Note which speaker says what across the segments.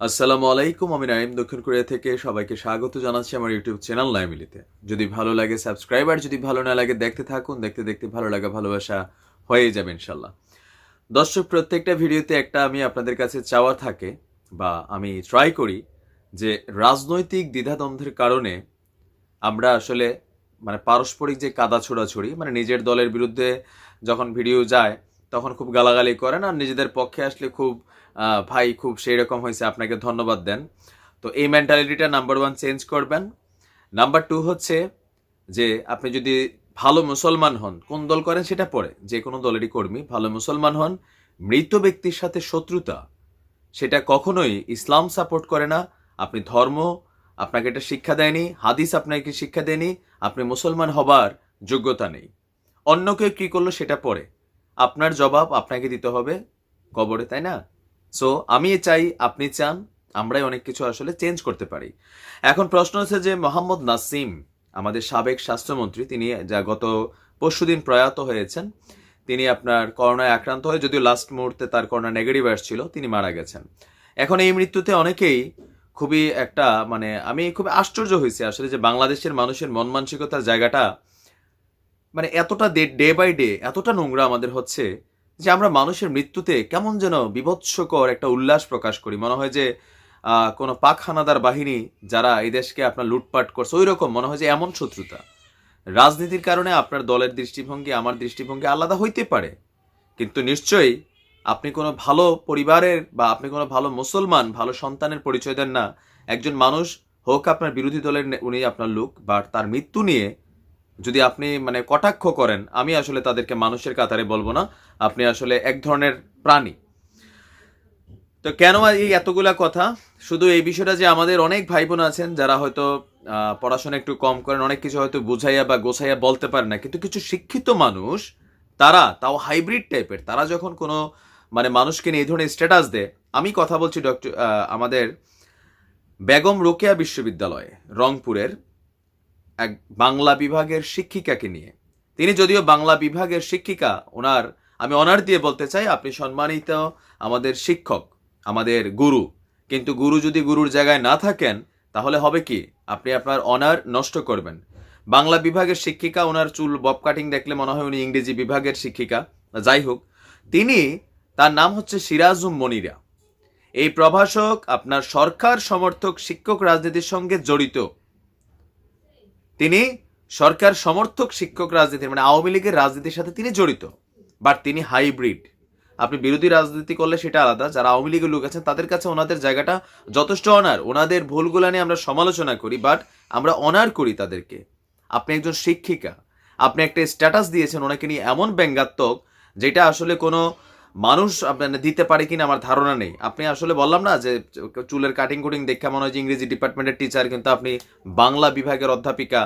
Speaker 1: আসসালামু আলাইকুম, আমি নাইম দক্ষিণ কোরিয়া থেকে সবাইকে স্বাগত জানাচ্ছি আমার ইউটিউব চ্যানেল নাইমিলিতে যদি ভালো লাগে সাবস্ক্রাইব, আর যদি ভালো না লাগে দেখতে থাকুন, দেখতে দেখতে ভালো লাগা, ভালোবাসা হয়ে যাবে ইনশাল্লাহ। দর্শক, প্রত্যেকটা ভিডিওতে একটা আমি আপনাদের কাছে চাওয়া থাকে, বা আমি ট্রাই করি যে রাজনৈতিক দ্বিধাদ্বন্দ্বের কারণে আমরা আসলে মানে পারস্পরিক যে কাদা ছোড়াছড়ি মানে নিজের দলের বিরুদ্ধে যখন ভিডিও যায়, তখন খুব গালাগালি করেন, আর নিজেদের পক্ষে আসলে খুব ভাই খুব সেই রকম হয়েছে, আপনাকে ধন্যবাদ দেন। তো এই মেন্টালিটিটা নাম্বার ওয়ান চেঞ্জ করবেন। নাম্বার টু হচ্ছে যে আপনি যদি ভালো মুসলমান হন, কোন দল করেন সেটা পরে, যে কোনো দলেরই কর্মী, ভালো মুসলমান হন, মৃত ব্যক্তির সাথে শত্রুতা, সেটা কখনোই ইসলাম সাপোর্ট করে না। আপনি ধর্ম, আপনাকে এটা শিক্ষা দেয়নি, হাদিস আপনাকে শিক্ষা দেয়নি, আপনি মুসলমান হবার যোগ্যতা নেই। অন্য কেউ কী করল সেটা পরে। আপনার জবাব আপনাকে দিতে হবে কবরে, তাই না? সো আমি চাই আপনি চান, আমরাই অনেক কিছু আসলে চেঞ্জ করতে পারি। এখন প্রশ্ন হচ্ছে যে মোহাম্মদ নাসিম, আমাদের সাবেক স্বাস্থ্যমন্ত্রী, তিনি যা গত পরশুদিন প্রয়াত হয়েছেন, তিনি আপনার করোনায় আক্রান্ত হয়ে যদিও লাস্ট মুহূর্তে তার করোনা নেগেটিভ আসছিল, তিনি মারা গেছেন। এখন এই মৃত্যুতে অনেকেই খুবই একটা মানে আমি খুব আশ্চর্য হয়েছি আসলে যে বাংলাদেশের মানুষের মন মানসিকতার জায়গাটা মানে এতটা ডে বাই ডে এতটা নোংরা আমাদের হচ্ছে যে আমরা মানুষের মৃত্যুতে কেমন যেন বিভৎসকর একটা উল্লাস প্রকাশ করি। মনে হয় যে কোনো পাক হানাদার বাহিনী যারা এই দেশকে আপনার লুটপাট করছে ওই রকম মনে হয় যে এমন শত্রুতা। রাজনীতির কারণে আপনার দলের দৃষ্টিভঙ্গি, আমার দৃষ্টিভঙ্গি আলাদা হইতে পারে। কিন্তু নিশ্চয়ই আপনি কোনো ভালো পরিবারের বা আপনি কোনো ভালো মুসলমান, ভালো সন্তানের পরিচয় দেন না। একজন মানুষ হোক আপনার বিরোধী দলের উনি আপনার লোক বা তার মৃত্যু নিয়ে যদি আপনি মানে কটাক্ষ করেন, আমি আসলে তাদেরকে মানুষের কাতারে বলব না। আপনি আসলে এক ধরনের প্রাণী। তো কেন এই এতগুলা কথা? শুধু এই বিষয়টা যে আমাদের অনেক ভাই বোন আছেন, যারা হয়তো পড়াশোনা একটু কম করেন, অনেক কিছু হয়তো বুঝাইয়া বা গোছাইয়া বলতে পারে না, কিন্তু কিছু শিক্ষিত মানুষ, তারা তাও হাইব্রিড টাইপের, তারা যখন কোনো মানে মানুষকে নিয়ে এই ধরনের স্ট্যাটাস দেয়, আমি কথা বলছি ডক্টর আমাদের বেগম রোকেয়া বিশ্ববিদ্যালয়ে, রংপুরের এক বাংলা বিভাগের শিক্ষিকাকে নিয়ে। তিনি যদিও বাংলা বিভাগের শিক্ষিকা, ওনার, আমি অনার দিয়ে বলতে চাই, আপনি সম্মানিত আমাদের শিক্ষক, আমাদের গুরু। কিন্তু গুরু যদি গুরুর জায়গায় না থাকেন, তাহলে হবে কি? আপনি আপনার অনার নষ্ট করবেন। বাংলা বিভাগের শিক্ষিকা, ওনার চুল বব কাটিং দেখলে মনে হয় উনি ইংরেজি বিভাগের শিক্ষিকা। যাই হোক, তিনি, তার নাম হচ্ছে সিরাজুম মনিরা। এই প্রভাষক আপনার সরকার সমর্থক শিক্ষক রাজনীতির সঙ্গে জড়িত। তিনি সরকার সমর্থক শিক্ষক রাজনীতি মানে আওয়ামী লীগের রাজনীতির সাথে তিনি জড়িত, বাট তিনি হাইব্রিড। আপনি বিরোধী রাজনীতি করলে সেটা আলাদা, যারা আওয়ামী লীগের লোক আছেন তাদের কাছে ওনাদের জায়গাটা যথেষ্ট অনার ওনাদের ভুলগুলা নিয়ে আমরা সমালোচনা করি, বাট আমরা অনার করি তাদেরকে। আপনি একজন শিক্ষিকা, আপনি একটা স্ট্যাটাস দিয়েছেন, ওনাকে নিয়ে এমন ব্যঙ্গাত্মক, যেটা আসলে কোনো মানুষ আপনার দিতে পারে কিনা আমার ধারণা নেই। আপনি আসলে বললাম না যে চুলের কাটিং কুটিং দেখে মনে হয় যে ইংরেজি ডিপার্টমেন্টের টিচার কিন্তু আপনি বাংলা বিভাগের অধ্যাপিকা।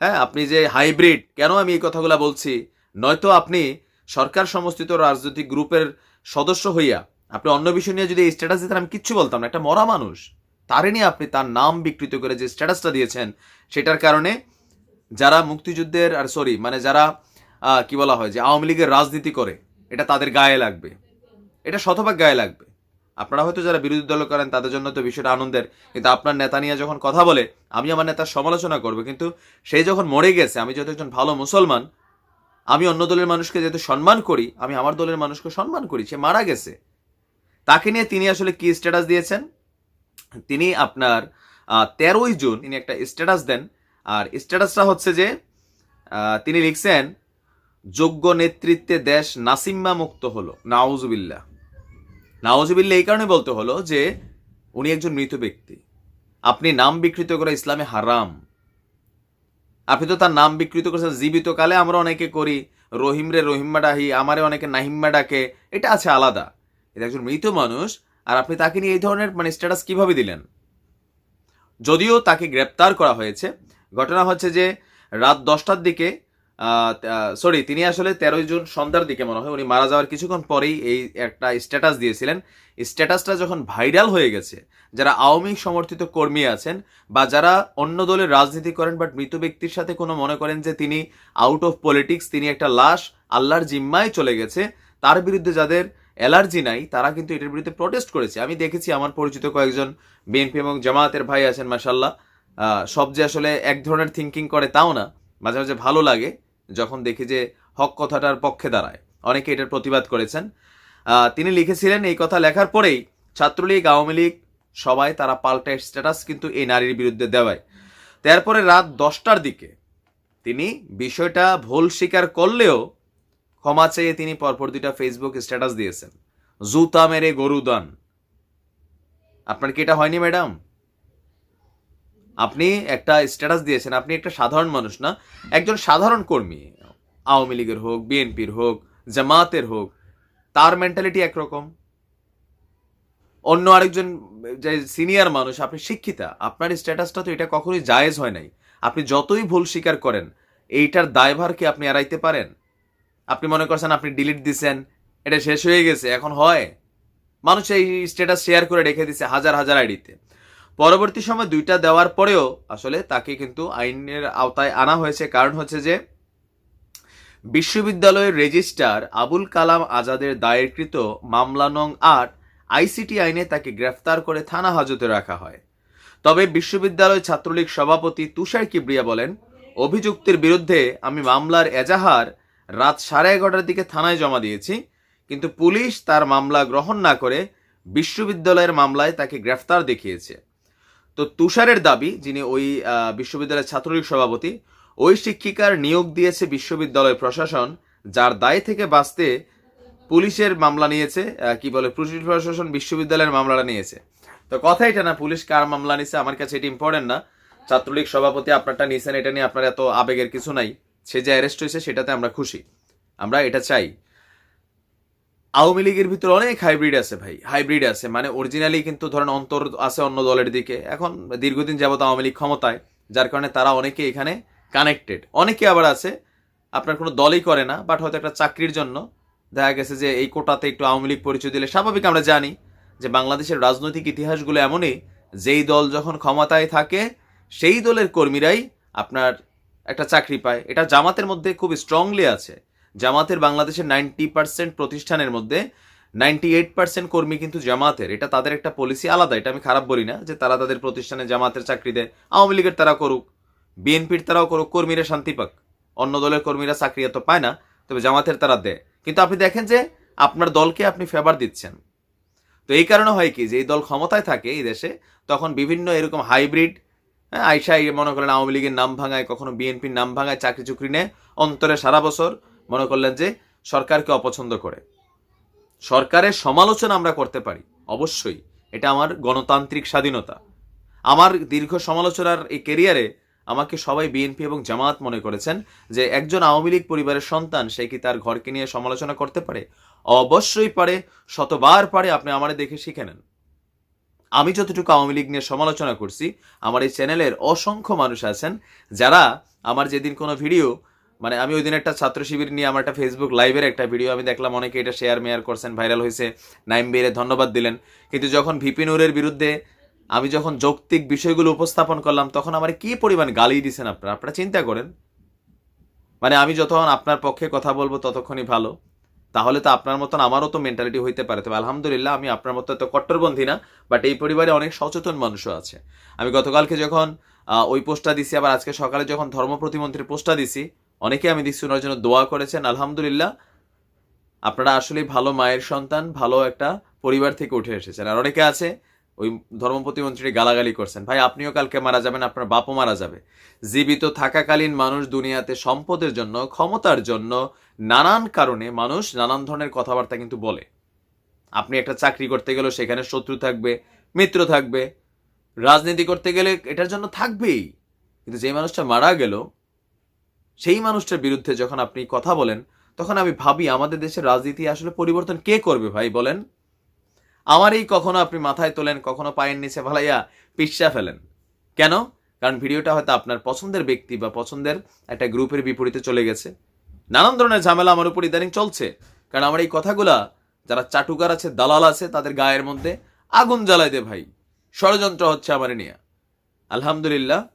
Speaker 1: হ্যাঁ আপনি যে হাইব্রিড কেন আমি এই কথাগুলো বলছি? নয়তো আপনি সরকার সমস্থিত রাজনৈতিক গ্রুপের সদস্য হইয়া আপনি অন্য বিষয় নিয়ে যদি এই স্ট্যাটাস দিতেন, আমি কিচ্ছু বলতাম না। একটা মরা মানুষ, তারে নিয়ে আপনি তার নাম বিকৃত করে যে স্ট্যাটাসটা দিয়েছেন, সেটার কারণে যারা মুক্তিযুদ্ধের, আর সরি মানে যারা কি বলা হয় যে আওয়ামী লীগের রাজনীতি করে এটা তাদের গায়ে লাগবে। এটা শতভাগ গায়ে লাগবে। আপনারা হয়তো যারা বিরোধী দল করেন, তাদের জন্য তো বিষয়টা আনন্দের। কিন্তু আপনার নেতা নিয়ে যখন কথা বলে, আমি আমার নেতার সমালোচনা করব। কিন্তু সে যখন মরে গেছে, আমি যেহেতু একজন ভালো মুসলমান, আমি অন্য দলের মানুষকে যেহেতু সম্মান করি, আমি আমার দলের মানুষকে সম্মান করি, সে মারা গেছে। তাকে নিয়ে তিনি আসলে কি স্ট্যাটাস দিয়েছেন? তিনি আপনার তেরোই জুন তিনি একটা স্ট্যাটাস দেন। আর স্ট্যাটাসটা হচ্ছে যে তিনি লিখছেন যোগ্য নেতৃত্বে দেশ নাসিম্মা মুক্ত হলো। নাউজুবিল্লাহ। নাওজবিল্লা এই কারণে বলতে হলো যে, উনি একজন মৃত ব্যক্তি। আপনি নাম বিকৃত করে ইসলামে হারাম। আপনি তো তার নাম বিকৃত করেছেন জীবিত কালে আমরা অনেকে করি, রহিম রে রহিম্মা ডাহি, আমারে অনেকে নাহিম্মা ডাকে, এটা আছে আলাদা। এটা একজন মৃত মানুষ, আর আপনি তাকে নিয়ে এই ধরনের মানে স্ট্যাটাস কীভাবে দিলেন? যদিও তাকে গ্রেপ্তার করা হয়েছে, ঘটনা হচ্ছে যে, রাত দশটার দিকে সরি তিনি আসলে তেরোই জুন সন্ধ্যার দিকে মনে হয়, উনি মারা যাওয়ার কিছুক্ষণ পরেই এই একটা স্ট্যাটাস দিয়েছিলেন। স্ট্যাটাসটা যখন ভাইরাল হয়ে গেছে, যারা আওয়ামী সমর্থিত কর্মী আছেন বা যারা অন্য দলের রাজনীতি করেন বাট মৃত ব্যক্তির সাথে কোনো মনে করেন যে তিনি আউট অফ পলিটিক্স তিনি একটা লাশ আল্লাহর জিম্মায় চলে গেছে, তার বিরুদ্ধে যাদের অ্যালার্জি নাই, তারা কিন্তু এটার বিরুদ্ধে প্রটেস্ট করেছে। আমি দেখেছি আমার পরিচিত কয়েকজন বিএনপি এবং জামায়াতের ভাই আছেন মাসাল্লাহ সব যে আসলে এক ধরনের থিঙ্কিং করে তাও না। মাঝে মাঝে ভালো লাগে। যখন দেখি যে হক কথাটার পক্ষে দাঁড়ায়। অনেকে এটার প্রতিবাদ করেছেন। তিনি লিখেছিলেন এই কথা লেখার পরেই, ছাত্রলীগ, আওয়ামী লীগ সবাই তারা পাল্টা স্ট্যাটাস কিন্তু এই নারীর বিরুদ্ধে দেওয়ায়। তারপরে রাত দশটার দিকে তিনি বিষয়টা ভুল স্বীকার করলেও ক্ষমা চেয়ে তিনি পরপর দুইটা ফেসবুক স্ট্যাটাস দিয়েছেন। জুতা মেরে গরু দান। আপনার কি এটা হয়নি, ম্যাডাম? আপনি একটা স্ট্যাটাস দিয়েছেন, আপনি একটা সাধারণ মানুষ না, একজন সাধারণ কর্মী, আওয়ামী লীগের হোক, বিএনপির হোক, জামাতের হোক, তার মেন্টালিটি একরকম। অন্য আরেকজন, যে সিনিয়র মানুষ, আপনি শিক্ষিতা, আপনার স্ট্যাটাসটা তো এটা কখনোই জায়েজ হয় নাই। আপনি যতই ভুল স্বীকার করেন, এইটার দায়ভার কি আপনি এড়াইতে পারেন? আপনি মনে করছেন আপনি ডিলিট দিছেন, এটা শেষ হয়ে গেছে, এখন হয়। মানুষ এই স্ট্যাটাস শেয়ার করে রেখে দিছে হাজার হাজার আইডিতে পরবর্তী সময় দুইটা দেওয়ার পরেও আসলে তাকে কিন্তু আইনের আওতায় আনা হয়েছে। কারণ হচ্ছে যে, বিশ্ববিদ্যালয়ের রেজিস্ট্রার আবুল কালাম আজাদের দায়েরকৃত মামলা নং আট আইসিটি আইনে তাকে গ্রেফতার করে থানা হাজতে রাখা হয়। তবে বিশ্ববিদ্যালয় ছাত্রলীগ সভাপতি তুষার কিবরিয়া বলেন, অভিযুক্তের বিরুদ্ধে আমি মামলার এজাহার রাত সাড়ে এগারোটার দিকে থানায় জমা দিয়েছি, কিন্তু পুলিশ তার মামলা গ্রহণ না করে বিশ্ববিদ্যালয়ের মামলায় তাকে গ্রেফতার দেখিয়েছে। তো তুষারের দাবি, যিনি ওই বিশ্ববিদ্যালয়ের ছাত্রলীগ সভাপতি, ওই শিক্ষিকার নিয়োগ দিয়েছে বিশ্ববিদ্যালয় প্রশাসন, যার দায় থেকে বাঁচতে পুলিশের মামলা নিয়েছে কি বলে, পুলিশ প্রশাসন বিশ্ববিদ্যালয়ের মামলাটা নিয়েছে। তো কথা এটা না, পুলিশ কার মামলা নিছে, আমার কাছে এটি ইম্পর্টেন্ট না। ছাত্রলীগ সভাপতি আপনারটা নিয়েছেন এটা নিয়ে আপনার এত আবেগের কিছু নাই। সে যে অ্যারেস্ট হয়েছে, সেটাতে আমরা খুশি। আমরা এটা চাই। আওয়ামী লীগের ভিতরে অনেক হাইব্রিড আছে ভাই হাইব্রিড আছে। মানে অরিজিনালি কিন্তু ধরেন অন্তর আছে অন্য দলের দিকে। এখন দীর্ঘদিন যাবত আওয়ামী লীগ ক্ষমতায়, যার কারণে তারা অনেকে এখানে কানেক্টেড অনেকে আবার আছে, আপনার কোনো দলই করে না বাট হয়তো একটা চাকরির জন্য। দেখা গেছে যে এই কোটাতে একটু আওয়ামী লীগ পরিচয় দিলে স্বাভাবিক আমরা জানি যে বাংলাদেশের রাজনৈতিক ইতিহাসগুলো এমনই, যেই দল যখন ক্ষমতায় থাকে, সেই দলের কর্মীরাই আপনার একটা চাকরি পায়। এটা জামাতের মধ্যে খুব স্ট্রংলি আছে। জামাতের বাংলাদেশের নাইনটি পার্সেন্ট প্রতিষ্ঠানের মধ্যে নাইনটি এইট পার্সেন্ট কর্মী কিন্তু জামাতের। এটা তাদের একটা পলিসি আলাদা। এটা আমি খারাপ বলি না যে তারা তাদের প্রতিষ্ঠানে জামাতের চাকরি দেয়। আওয়ামী লীগের তারা করুক, বিএনপির তারাও করুক, কর্মীরা শান্তি পাক। অন্য দলের কর্মীরা চাকরি এত পায় না, তবে জামাতের তারা দেয়। কিন্তু আপনি দেখেন যে আপনার দলকে আপনি ফেভার দিচ্ছেন। তো এই কারণে হয় কি যে এই দল ক্ষমতায় থাকে এই দেশে, তখন বিভিন্ন এরকম হাইব্রিড হ্যাঁ আইসা এই মনে করেন আওয়ামী লীগের নাম ভাঙায়, কখনো বিএনপির নাম ভাঙায় চাকরি চুকরি নেয়। অন্তরে সারা বছর মনে করলেন যে সরকারকে অপছন্দ করে। সরকারের সমালোচনা আমরা করতে পারি, অবশ্যই। এটা আমার গণতান্ত্রিক স্বাধীনতা। আমার দীর্ঘ সমালোচনার এই কেরিয়ারে আমাকে সবাই বিএনপি এবং জামাত মনে করেছেন যে একজন আওয়ামী লীগ পরিবারের সন্তান, সে কি তার ঘরকে নিয়ে সমালোচনা করতে পারে? অবশ্যই পারে, শতবার পারে, আপনি আমারে দেখে শিখে নেন। আমি যতটুকু আওয়ামী লীগ নিয়ে সমালোচনা করছি, আমার এই চ্যানেলের অসংখ্য মানুষ আছেন যারা আমার যেদিন কোনো ভিডিও মানে আমি ওই দিন একটা ছাত্র শিবির নিয়ে আমার একটা ফেসবুক লাইভের একটা ভিডিও আমি দেখলাম, অনেকে এটা শেয়ার মেয়ার করছেন ভাইরাল হয়েছে, নাইম বেরে ধন্যবাদ দিলেন। কিন্তু যখন ভিপি নুরের বিরুদ্ধে আমি যখন যৌক্তিক বিষয়গুলো উপস্থাপন করলাম, তখন আমার কি পরিমাণ গালি দিছেন আপনারা? আপনারা চিন্তা করেন। মানে আমি যতক্ষণ আপনার পক্ষে কথা বলব ততক্ষণই ভালো। তাহলে তো আপনার মতন আমারও তো মেন্টালিটি হইতে পারে। তবে আলহামদুলিল্লাহ আমি আপনার মতো তো কট্টরবন্ধী না বাট এই পরিবারে অনেক সচেতন মানুষও আছে। আমি গতকালকে যখন ওই পোস্টটা দিছি, আবার আজকে সকালে যখন ধর্ম প্রতিমন্ত্রীর পোস্টটা দিছি অনেকে আমি দিচ্ছি ওনার জন্য দোয়া করেছেন, আলহামদুলিল্লাহ। আপনারা আসলে ভালো মায়ের সন্তান, ভালো একটা পরিবার থেকে উঠে এসেছেন। আর অনেকে আছে, ওই ধর্ম প্রতিমন্ত্রী গালাগালি করছেন, ভাই, আপনিও কালকে মারা যাবেন, আপনার বাপও মারা যাবে। জীবিত থাকাকালীন মানুষ দুনিয়াতে সম্পদের জন্য, ক্ষমতার জন্য নানান কারণে মানুষ নানান ধরনের কথাবার্তা কিন্তু বলে। আপনি একটা চাকরি করতে গেলেও সেখানে শত্রু থাকবে, মিত্র থাকবে, রাজনীতি করতে গেলে এটার জন্য থাকবেই। কিন্তু যে মানুষটা মারা গেল সেই মানুষটার বিরুদ্ধে যখন আপনি কথা বলেন, তখন আমি ভাবি আমাদের দেশের রাজনীতি আসলে পরিবর্তন কে করবে ভাই, বলেন। আমার এই কখনো আপনি মাথায় তোলেন, কখনো পায়ের নিচে ভালাইয়া পিসা ফেলেন। কেন? কারণ ভিডিওটা হয়তো আপনার পছন্দের ব্যক্তি বা পছন্দের একটা গ্রুপের বিপরীতে চলে গেছে। নানান ধরনের ঝামেলা আমার উপর ইদানিং চলছে। কারণ আমার এই কথাগুলা, যারা চাটুকার আছে, দালাল আছে, তাদের গায়ের মধ্যে আগুন জ্বালাই দে ভাই। ষড়যন্ত্র হচ্ছে আমার নিয়ে। আলহামদুলিল্লাহ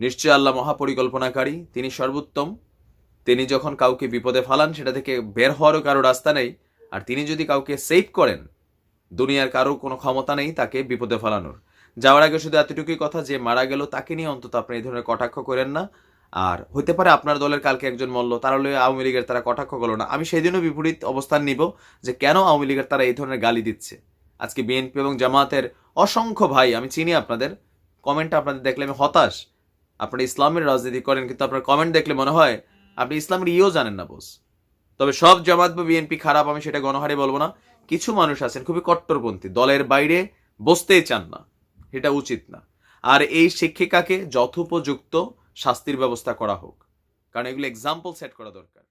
Speaker 1: নিশ্চয় আল্লাহ মহাপরিকল্পনাকারী, তিনি সর্বোত্তম। তিনি যখন কাউকে বিপদে ফালান, সেটা থেকে বের হওয়ারও কারও রাস্তা নেই। আর তিনি যদি কাউকে সেভ করেন, দুনিয়ার কারও কোনো ক্ষমতা নেই তাকে বিপদে ফালানোর। যাওয়ার আগে শুধু এতটুকুই কথা যে, মারা গেল, তাকে নিয়ে অন্তত আপনি এই ধরনের কটাক্ষ করেন না। আর হতে পারে আপনার দলের কালকে একজন মল্ল তারা হলে আওয়ামী লীগের তারা কটাক্ষ করল না। আমি সেই দিনও বিপরীত অবস্থান নিব যে, কেন আওয়ামী লীগের তারা এই ধরনের গালি দিচ্ছে? আজকে বিএনপি এবং জামায়াতের অসংখ্য ভাই, আমি চিনি আপনাদের, কমেন্টটা আপনাদের দেখলে আমি হতাশ। আপনারা ইসলামের রাজনীতি করেন, কিন্তু আপনার কমেন্ট দেখলে মনে হয় আপনি ইসলামের ইও জানেন না বোস তবে সব জামাত বা বিএনপি খারাপ, আমি সেটা গণহারে বলব না। কিছু মানুষ আছেন, খুবই কট্টরপন্থী, দলের বাইরে বসতেই চান না। এটা উচিত না। আর এই শিক্ষিকাকে যথোপযুক্ত শাস্তির ব্যবস্থা করা হোক। কারণ এগুলো এক্সাম্পল সেট করা দরকার।